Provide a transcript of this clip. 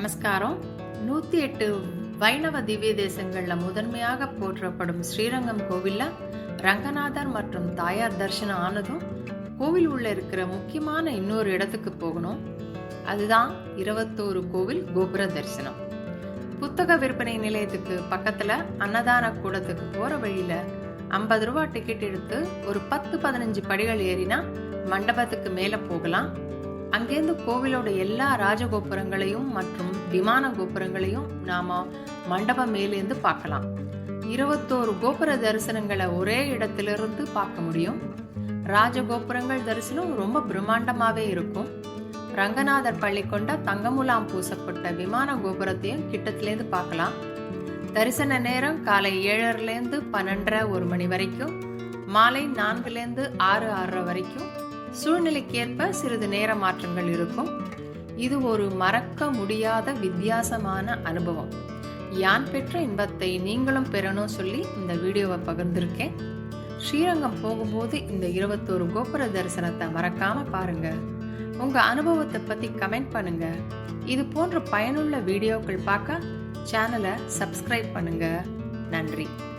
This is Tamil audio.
நமஸ்காரம். நூத்தி எட்டு வைணவ திவ்ய தேசங்கள்ல முதன்மையாக போற்றப்படும் ஸ்ரீரங்கம் கோவில்ல ரங்கநாதர் மற்றும் தாயார் தரிசனம் ஆனதும் கோவில் உள்ள இருக்கிற முக்கியமான இன்னொரு இடத்துக்கு போகணும். அதுதான் இருபத்தோரு கோவில் கோபுர தரிசனம். புத்தக விற்பனை நிலையத்துக்கு பக்கத்துல அன்னதான கூடத்துக்கு போற வழியில ஐம்பது ரூபா டிக்கெட் எடுத்து ஒரு பத்து பதினஞ்சு படிகள் ஏறினா மண்டபத்துக்கு மேல போகலாம். அங்கேருந்து கோவிலோட எல்லா ராஜகோபுரங்களையும் மற்றும் விமான கோபுரங்களையும் நாம மண்டபம் மேலேருந்து பார்க்கலாம். இருபத்தோரு கோபுர தரிசனங்களை ஒரே இடத்திலிருந்து பார்க்க முடியும். ராஜகோபுரங்கள் தரிசனம் ரொம்ப பிரம்மாண்டமாவே இருக்கும். ரங்கநாதர் பள்ளி கொண்ட தங்கமுலாம் பூசப்பட்ட விமான கோபுரத்தையும் கிட்டத்திலேருந்து பார்க்கலாம். தரிசன நேரம் காலை ஏழரைலேருந்து பன்னெண்டரை ஒரு மணி வரைக்கும் மாலை நான்குலேருந்து ஆறு ஆறரை வரைக்கும் சூழ்நிலைக்கேற்ப சிறிது நேர மாற்றங்கள் இருக்கும். இது ஒரு மறக்க முடியாத வித்தியாசமான அனுபவம். யான் பெற்ற இன்பத்தை நீங்களும் பெறணும் சொல்லி இந்த வீடியோவை பகிர்ந்திருக்கேன். ஸ்ரீரங்கம் போகும்போது இந்த இருபத்தோரு கோபுர தரிசனத்தை மறக்காம பாருங்க. உங்க அனுபவத்தை பத்தி கமெண்ட் பண்ணுங்க. இது போன்ற பயனுள்ள வீடியோக்கள் பார்க்க சேனலை சப்ஸ்கிரைப் பண்ணுங்க. நன்றி.